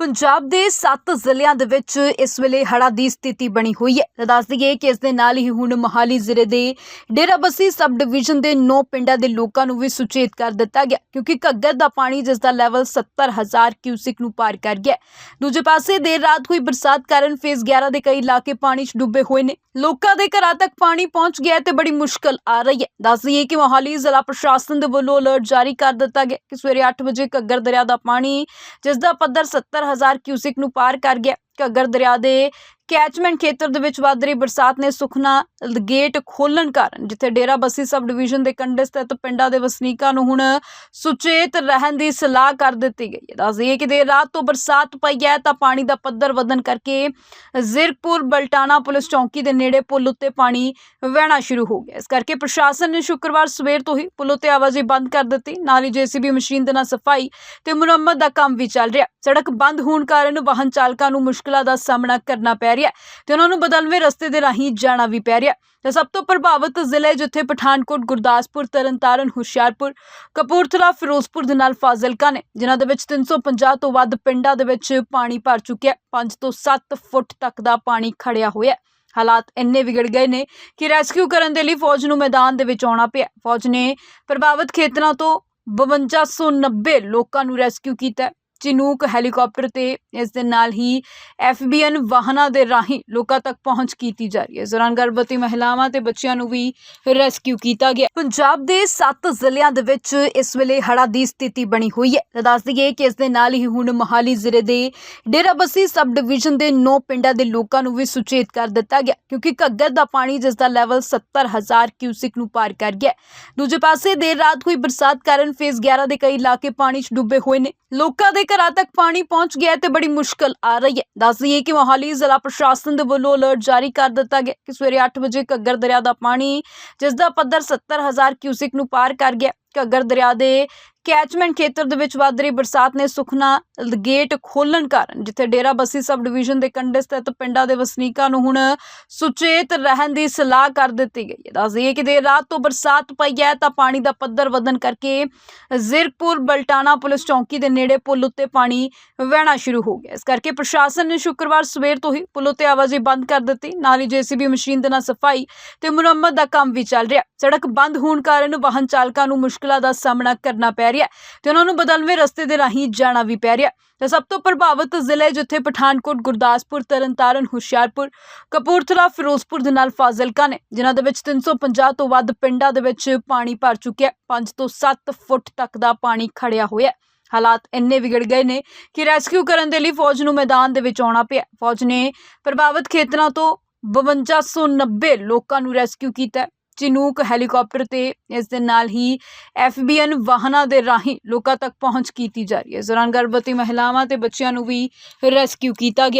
ਪੰਜਾਬ ਦੇ 7 ਜ਼ਿਲ੍ਹਿਆਂ ਦੇ ਵਿੱਚ ਇਸ ਵੇਲੇ ਹੜ੍ਹਾਂ ਦੀ ਸਥਿਤੀ ਬਣੀ ਹੋਈ ਹੈ। ਤਾਂ ਦੱਸ ਦਈਏ ਕਿ ਇਸ ਦੇ ਨਾਲ ਹੀ ਹੁਣ ਮੋਹਾਲੀ ਜ਼ਿਲ੍ਹੇ ਦੇ ਡੇਰਾਬੱਸੀ ਸਬ ਡਿਵੀਜ਼ਨ ਦੇ 9 ਪਿੰਡਾਂ ਦੇ ਲੋਕਾਂ ਨੂੰ ਵੀ ਸੁਚੇਤ ਕਰ ਦਿੱਤਾ ਗਿਆ, ਕਿਉਂਕਿ ਘੱਗਰ ਦਾ ਪਾਣੀ ਜਿਸ ਦਾ ਲੈਵਲ 70000 ਕਿਊਸਿਕ ਨੂੰ ਪਾਰ ਕਰ ਗਿਆ ਦੂਜੇ ਪਾਸੇ ਦੇਰ ਰਾਤ ਹੋਈ ਬਰਸਾਤ ਕਾਰਨ ਫੇਜ਼ 11 ਦੇ ਕਈ ਇਲਾਕੇ ਪਾਣੀ 'ਚ ਡੁੱਬੇ ਹੋਏ ਨੇ। ਲੋਕਾਂ ਦੇ ਘਰਾਂ ਤੱਕ ਪਾਣੀ ਪਹੁੰਚ ਗਿਆ ਹੈ ਤੇ ਬੜੀ ਮੁਸ਼ਕਲ ਆ ਰਹੀ ਹੈ। ਦੱਸ ਦਈਏ ਕਿ ਮੋਹਾਲੀ ਜ਼ਿਲ੍ਹਾ ਪ੍ਰਸ਼ਾਸਨ ਦੇ ਵੱਲੋਂ ਅਲਰਟ ਜਾਰੀ ਕਰ ਦਿੱਤਾ ਗਿਆ ਕਿ ਸਵੇਰੇ 8 ਵਜੇ ਘੱਗਰ ਦਰਿਆ ਦਾ ਪਾਣੀ ਜਿਸ ਦਾ ਪੱਧਰ 70000 ਕਿਊਸਿਕ ਨੂੰ ਪਾਰ ਕਰ ਗਿਆ। ਘੱਗਰ ਦਰਿਆ ਦੇ ਕੈਚਮੈਂਟ ਖੇਤਰ ਦੇ ਵਿੱਚ ਵੱਧ ਰਹੀ ਬਰਸਾਤ ਨੇ ਸੁਖਨਾ ਗੇਟ ਖੋਲਣ ਕਾਰਨ, ਜਿੱਥੇ ਡੇਰਾ ਬੱਸੀ ਸਬ ਡਿਵੀਜ਼ਨ ਦੇ ਕੰਢੇ ਸਥਿਤ ਪਿੰਡਾਂ ਦੇ ਵਸਨੀਕਾਂ ਨੂੰ ਹੁਣ ਸੁਚੇਤ ਰਹਿਣ ਦੀ ਸਲਾਹ ਕਰ ਦਿੱਤੀ ਗਈ ਹੈ। ਦੱਸ ਦਈਏ ਕਿ ਦੇਰ ਰਾਤ ਤੋਂ ਬਰਸਾਤ ਪਈ ਹੈ ਤਾਂ ਪਾਣੀ ਦਾ ਪੱਧਰ ਵਧਣ ਕਰਕੇ ਜ਼ਿਰਕਪੁਰ, ਬਲਟਾਣਾ ਪੁਲਿਸ ਚੌਂਕੀ ਦੇ ਨੇੜੇ ਪੁਲ ਉੱਤੇ ਪਾਣੀ ਵਹਿਣਾ ਸ਼ੁਰੂ ਹੋ ਗਿਆ। ਇਸ ਕਰਕੇ ਪ੍ਰਸ਼ਾਸਨ ਨੇ ਸ਼ੁੱਕਰਵਾਰ ਸਵੇਰ ਤੋਂ ਹੀ ਪੁਲ ਉੱਤੇ ਆਵਾਜਾਈ ਬੰਦ ਕਰ ਦਿੱਤੀ। ਨਾਲ ਹੀ ਜੀਸੀਬੀ ਮਸ਼ੀਨ ਦੇ ਨਾਲ ਸਫ਼ਾਈ ਤੇ ਮੁਰੰਮਤ ਦਾ ਕੰਮ ਵੀ ਚੱਲ ਰਿਹਾ। ਸੜਕ ਬੰਦ ਹੋਣ ਕਾਰਨ ਵਾਹਨ ਚਾਲਕਾਂ ਨੂੰ ਮੁਸ਼ਕਲ ਦਾ ਸਾਹਮਣਾ ਕਰਨਾ ਪੈ ਰਿਹਾ ਹੈ ਤੇ ਉਹਨਾਂ ਨੂੰ ਬਦਲਵੇਂ ਰਸਤੇ ਦੇ ਰਾਹੀਂ ਜਾਣਾ ਵੀ ਪੈ ਰਿਹਾ ਹੈ। ਤੇ ਸਭ ਤੋਂ ਪ੍ਰਭਾਵਿਤ ਜ਼ਿਲ੍ਹੇ ਜਿੱਥੇ ਪਠਾਨਕੋਟ, ਗੁਰਦਾਸਪੁਰ, ਤਰਨਤਾਰਨ, ਹੁਸ਼ਿਆਰਪੁਰ, ਕਪੂਰਥਲਾ, ਫਿਰੋਜ਼ਪੁਰ ਦੇ ਨਾਲ ਫਾਜ਼ਿਲਕਾ ਨੇ, ਜਿਨ੍ਹਾਂ ਦੇ ਵਿੱਚ 350 ਤੋਂ ਵੱਧ ਪਿੰਡਾਂ ਦੇ ਵਿੱਚ ਪਾਣੀ ਭਰ ਚੁੱਕਿਆ 5 ਤੋਂ 7 ਫੁੱਟ ਤੱਕ ਦਾ ਪਾਣੀ ਖੜਿਆ ਹੋਇਆ ਹਾਲਾਤ ਇੰਨੇ ਵਿਗੜ ਗਏ ਨੇ ਕਿ ਰੈਸਕਿਊ ਕਰਨ ਦੇ ਲਈ ਫੌਜ ਨੂੰ ਮੈਦਾਨ ਦੇ ਵਿੱਚ ਆਉਣਾ ਪਿਆ ਫੌਜ ਨੇ ਪ੍ਰਭਾਵਿਤ ਖੇਤਰਾਂ ਤੋਂ 5290 ਲੋਕਾਂ ਨੂੰ ਰੈਸਕਿਊ ਕੀਤਾ ਚਿਨੂਕ ਹੈਲੀਕਾਪਟਰ ਤੇ ਇਸ ਦੇ ਨਾਲ ਹੀ ਐਫਬੀਐਨ ਵਾਹਨਾਂ ਦੇ ਰਾਹੀਂ ਲੋਕਾਂ ਤੱਕ ਪਹੁੰਚ ਕੀਤੀ ਜਾ ਰਹੀ ਹੈ। ਇਸ ਦੌਰਾਨ ਗਰਭਵਤੀ ਮਹਿਲਾਵਾਂ ਤੇ ਬੱਚਿਆਂ ਨੂੰ ਵੀ ਰੈਸਕਿਊ ਕੀਤਾ ਗਿਆ। ਪੰਜਾਬ ਦੇ 7 ਜ਼ਿਲ੍ਹਿਆਂ ਦੇ ਵਿੱਚ ਇਸ ਵੇਲੇ ਹੜ੍ਹਾਂ ਦੀ ਸਥਿਤੀ ਬਣੀ ਹੋਈ ਹੈ। ਤਾਂ ਦੱਸ ਦਈਏ ਕਿ ਇਸ ਦੇ ਨਾਲ ਹੀ ਹੁਣ ਮੋਹਾਲੀ ਜ਼ਿਲ੍ਹੇ ਦੇ ਡੇਰਾਬੱਸੀ ਸਬ ਡਿਵੀਜ਼ਨ ਦੇ 9 ਪਿੰਡਾਂ ਦੇ ਲੋਕਾਂ ਨੂੰ ਵੀ ਸੁਚੇਤ ਕਰ ਦਿੱਤਾ ਗਿਆ, ਕਿਉਂਕਿ ਘੱਗਰ ਦਾ ਪਾਣੀ ਜਿਸ ਦਾ ਲੈਵਲ 70000 ਕਿਊਸਿਕ ਨੂੰ ਪਾਰ ਕਰ ਗਿਆ ਦੂਜੇ ਪਾਸੇ ਦੇਰ ਰਾਤ ਹੋਈ ਬਰਸਾਤ ਕਾਰਨ ਫੇਸ 11 ਦੇ ਕਈ ਇਲਾਕੇ ਪਾਣੀ 'ਚ ਡੁੱਬੇ ਹੋਏ ਨੇ। ਲੋਕਾਂ ਦੇ ਘਰਾਂ ਤੱਕ ਪਾਣੀ ਪਹੁੰਚ ਗਿਆ ਤੇ ਬੜੀ ਮੁਸ਼ਕਲ ਆ ਰਹੀ ਹੈ। ਦੱਸ ਦਈਏ ਕਿ ਮੋਹਾਲੀ ਜ਼ਿਲ੍ਹਾ ਪ੍ਰਸ਼ਾਸਨ ਦੇ ਵੱਲੋਂ ਅਲਰਟ ਜਾਰੀ ਕਰ ਦਿੱਤਾ ਗਿਆ ਕਿ ਸਵੇਰੇ 8 ਵਜੇ ਘੱਗਰ ਦਰਿਆ ਦਾ ਪਾਣੀ ਜਿਸ ਦਾ ਪੱਧਰ 70000 ਕਿਊਸਿਕ ਨੂੰ ਪਾਰ ਕਰ ਗਿਆ। ਘੱਗਰ ਦਰਿਆ ਦੇ ਕੈਚਮੈਂਟ ਖੇਤਰ ਦੇ ਵਿੱਚ ਵੱਧ ਰਹੀ ਬਰਸਾਤ ਨੇ ਸੁਖਨਾ ਗੇਟ ਖੋਲਣ ਕਾਰਨ, ਜਿੱਥੇ ਡੇਰਾ ਬੱਸੀ ਸਬ ਡਿਵੀਜ਼ਨ ਦੇ ਕੰਢੇ ਸਥਿਤ ਪਿੰਡਾਂ ਦੇ ਵਸਨੀਕਾਂ ਨੂੰ ਹੁਣ ਸੁਚੇਤ ਰਹਿਣ ਦੀ ਸਲਾਹ ਕਰ ਦਿੱਤੀ ਗਈ ਹੈ। ਦੱਸ ਦਈਏ ਕਿ ਦੇਰ ਰਾਤ ਤੋਂ ਬਰਸਾਤ ਪਈ ਹੈ ਤਾਂ ਪਾਣੀ ਦਾ ਪੱਧਰ ਵਧਣ ਕਰਕੇ ਜ਼ਿਰਕਪੁਰ, ਬਲਟਾਣਾ ਪੁਲਿਸ ਚੌਂਕੀ ਦੇ ਨੇੜੇ ਪੁਲ ਉੱਤੇ ਪਾਣੀ ਵਹਿਣਾ ਸ਼ੁਰੂ ਹੋ ਗਿਆ। ਇਸ ਕਰਕੇ ਪ੍ਰਸ਼ਾਸਨ ਨੇ ਸ਼ੁੱਕਰਵਾਰ ਸਵੇਰ ਤੋਂ ਹੀ ਪੁਲ ਉੱਤੇ ਆਵਾਜਾਈ ਬੰਦ ਕਰ ਦਿੱਤੀ। ਨਾਲ ਹੀ ਜੀਸੀਬੀ ਮਸ਼ੀਨ ਦੇ ਨਾਲ ਸਫ਼ਾਈ ਤੇ ਮੁਰੰਮਤ ਦਾ ਕੰਮ ਵੀ ਚੱਲ ਰਿਹਾ। ਸੜਕ ਬੰਦ ਹੋਣ ਕਾਰਨ ਵਾਹਨ ਚਾਲਕਾਂ ਨੂੰ ਮੁਸ਼ਕਲਾਂ ਦਾ ਸਾਹਮਣਾ ਕਰਨਾ ਪਿਆ ਪੈ ਰਿਹਾ ਤੇ ਉਹਨਾਂ ਨੂੰ ਬਦਲਵੇਂ ਰਸਤੇ ਦੇ ਰਾਹੀਂ ਜਾਣਾ ਵੀ ਪੈ ਰਿਹਾ ਤੇ ਸਭ ਤੋਂ ਪ੍ਰਭਾਵਿਤ ਜ਼ਿਲ੍ਹੇ ਜਿੱਥੇ ਪਠਾਨਕੋਟ, ਗੁਰਦਾਸਪੁਰ, ਤਰਨਤਾਰਨ, ਹੁਸ਼ਿਆਰਪੁਰ, ਕਪੂਰਥਲਾ, ਫਿਰੋਜ਼ਪੁਰ ਦੇ ਨਾਲ ਫਾਜ਼ਿਲਕਾ ਨੇ, ਜਿਨ੍ਹਾਂ ਦੇ ਵਿੱਚ 350 ਤੋਂ ਵੱਧ ਪਿੰਡਾਂ ਦੇ ਵਿੱਚ ਪਾਣੀ ਭਰ ਚੁੱਕਿਆ 5 ਤੋਂ 7 ਫੁੱਟ ਤੱਕ ਦਾ ਪਾਣੀ ਖੜਿਆ ਹੋਇਆ ਹਾਲਾਤ ਇੰਨੇ ਵਿਗੜ ਗਏ ਨੇ ਕਿ ਰੈਸਕਿਊ ਕਰਨ ਦੇ ਲਈ ਫੌਜ ਨੂੰ ਮੈਦਾਨ ਦੇ ਵਿੱਚ ਆਉਣਾ ਪਿਆ ਫੌਜ ਨੇ ਪ੍ਰਭਾਵਿਤ ਖੇਤਰਾਂ ਤੋਂ 5290 ਲੋਕਾਂ ਨੂੰ ਰੈਸਕਿਊ ਕੀਤਾ ਚਿਨੂਕ ਹੈਲੀਕਾਪਟਰ ਤੇ ਇਸ ਦੇ ਨਾਲ ਹੀ ਐਫਬੀਐਨ ਵਾਹਨਾਂ ਦੇ ਰਾਹੀਂ ਲੋਕਾਂ ਤੱਕ ਪਹੁੰਚ ਕੀਤੀ ਜਾ ਰਹੀ ਹੈ। ਇਸ ਦੌਰਾਨ ਗਰਭਵਤੀ ਮਹਿਲਾਵਾਂ ਤੇ ਬੱਚਿਆਂ ਨੂੰ ਵੀ ਰੈਸਕਿਊ ਕੀਤਾ ਗਿਆ।